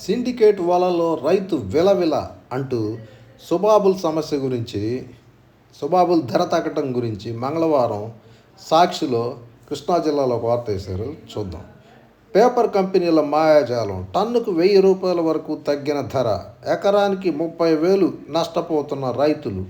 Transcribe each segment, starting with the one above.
Syndicate వలలో రైతు విలవిల అంటూ సుబాబుల్ సమస్య గురించి సుబాబుల్ ధర తగ్గటం గురించి మంగళవారం సాక్షిలో కృష్ణా జిల్లాలో ఒక వార్త వేశారు. చూద్దాం. పేపర్ కంపెనీల మాయాజాలం టన్నుకు వెయ్యి రూపాయల వరకు తగ్గిన ధర ఎకరానికి ముప్పై వేలు నష్టపోతున్న రైతులు.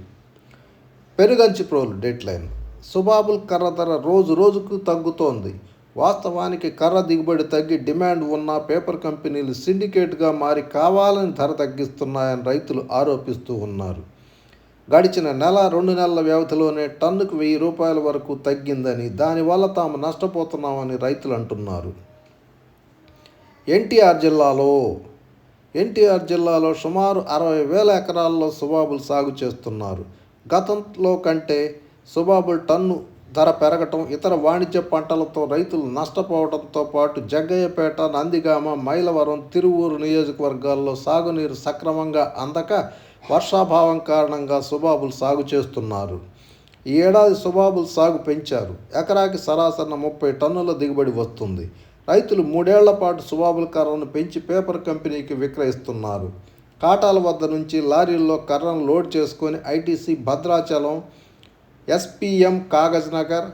పెరుగంచి ప్రోలు డెడ్లైన్. సుబాబుల్ కర్ర ధర రోజు రోజుకు తగ్గుతోంది. వాస్తవానికి కర్ర దిగుబడి తగ్గి డిమాండ్ ఉన్న పేపర్ కంపెనీలు సిండికేట్గా మారి కావాలని ధర తగ్గిస్తున్నాయని రైతులు ఆరోపిస్తూ ఉన్నారు. గడిచిన నెల రెండు నెలల వ్యవధిలోనే టన్నుకు వెయ్యి రూపాయల వరకు తగ్గిందని దానివల్ల తాము నష్టపోతున్నామని రైతులు అంటున్నారు. ఎన్టీఆర్ జిల్లాలో ఎన్టీఆర్ జిల్లాలో సుమారు అరవై వేల ఎకరాల్లో సుబాబులు సాగు చేస్తున్నారు. గతంలో కంటే సుబాబుల్ టన్ను ధర పెరగటం ఇతర వాణిజ్య పంటలతో రైతులు నష్టపోవడంతో పాటు జగ్గయ్యపేట నందిగామ మైలవరం తిరువూరు నియోజకవర్గాల్లో సాగునీరు సక్రమంగా అందక వర్షాభావం కారణంగా సుబాబులు సాగు చేస్తున్నారు. ఈ ఏడాది సుబాబులు సాగు పెంచారు. ఎకరాకి సరాసరిన ముప్పై టన్నుల దిగుబడి వస్తుంది. రైతులు మూడేళ్ళ పాటు సుబాబుల కర్రను పెంచి పేపర్ కంపెనీకి విక్రయిస్తున్నారు. కాటాల వద్ద నుంచి లారీల్లో కర్రను లోడ్ చేసుకొని ITC Bhadrachalam SPM Kagaz Nagar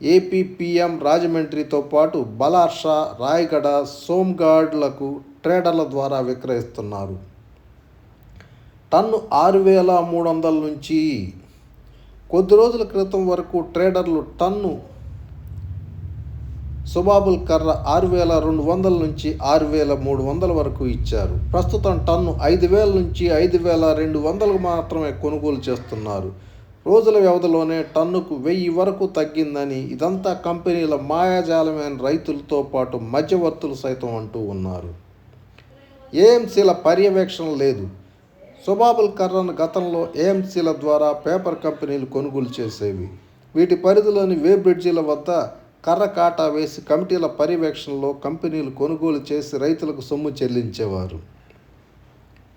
APPM రాజమండ్రితో పాటు బలార్ష రాయగడ సోమ్గాడ్లకు ట్రేడర్ల ద్వారా విక్రయిస్తున్నారు. టన్ను ఆరు వేల మూడు వందల నుంచి కొద్ది రోజుల క్రితం వరకు ట్రేడర్లు టన్ను సుబాబుల్ కర్ర ఆరు వేల రెండు వందల నుంచి ఆరు వేల మూడు వందల వరకు ఇచ్చారు. ప్రస్తుతం టన్ను ఐదు వేల నుంచి ఐదు వేల రెండు వందలకు మాత్రమే కొనుగోలు చేస్తున్నారు. రోజుల వ్యవధిలోనే టన్నుకు వెయ్యి వరకు తగ్గిందని ఇదంతా కంపెనీల మాయాజాలమైన రైతులతో పాటు మధ్యవర్తులు సైతం అంటూ ఉన్నారు. ఏఎంసీల పర్యవేక్షణ లేదు. సుబాబుల్ కర్రను గతంలో ఏఎంసీల ద్వారా పేపర్ కంపెనీలు కొనుగోలు చేసేవి. వీటి పరిధిలోని వే బ్రిడ్జీల వద్ద కర్ర కాటా వేసి కమిటీల పర్యవేక్షణలో కంపెనీలు కొనుగోలు చేసి రైతులకు సొమ్ము చెల్లించేవారు.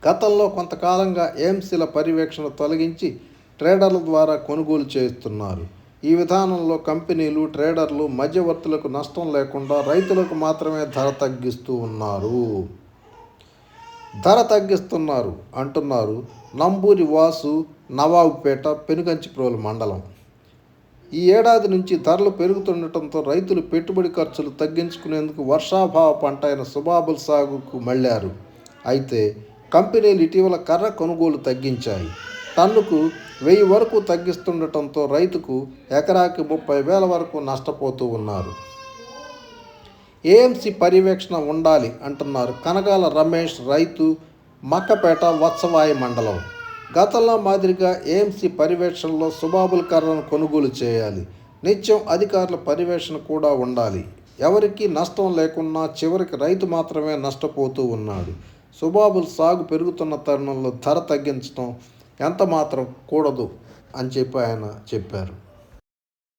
గతంలో కొంతకాలంగా ఏఎంసీల పర్యవేక్షణ తొలగించి ట్రేడర్ల ద్వారా కొనుగోలు చేస్తున్నారు. ఈ విధానంలో కంపెనీలు ట్రేడర్లు మధ్యవర్తులకు నష్టం లేకుండా రైతులకు మాత్రమే ధర తగ్గిస్తూ ఉన్నారు. ధర తగ్గిస్తున్నారు అంటున్నారు నంబూరి వాసు నవాబుపేట పెనుగంచిప్రోలు మండలం. ఈ ఏడాది నుంచి ధరలు పెరుగుతుండటంతో రైతులు పెట్టుబడి ఖర్చులు తగ్గించుకునేందుకు వర్షాభావ పంట అయిన సుబాబుల్ సాగుకు మళ్ళారు. అయితే కంపెనీలు ఇటీవల కర్ర కొనుగోలు తగ్గించాయి. టన్నుకు వెయ్యి వరకు తగ్గిస్తుండటంతో రైతుకు ఎకరాకి ముప్పై వేల వరకు నష్టపోతూ ఉన్నారు. ఏఎంసీ పర్యవేక్షణ ఉండాలి అంటున్నారు కనగాల రమేష్ రైతు మక్కపేట వత్సవాయి మండలం. గతంలో మాదిరిగా ఏఎంసీ పర్యవేక్షణలో సుబాబుల్ కర్రను కొనుగోలు చేయాలి. నిత్యం అధికారుల పర్యవేక్షణ కూడా ఉండాలి. ఎవరికీ నష్టం లేకున్నా చివరికి రైతు మాత్రమే నష్టపోతూ ఉన్నాడు. సుబాబుల్ సాగు పెరుగుతున్న తరుణంలో ధర తగ్గించడం ఎంత మాత్రం కూడదు అని చెప్పి ఆయన చెప్పారు.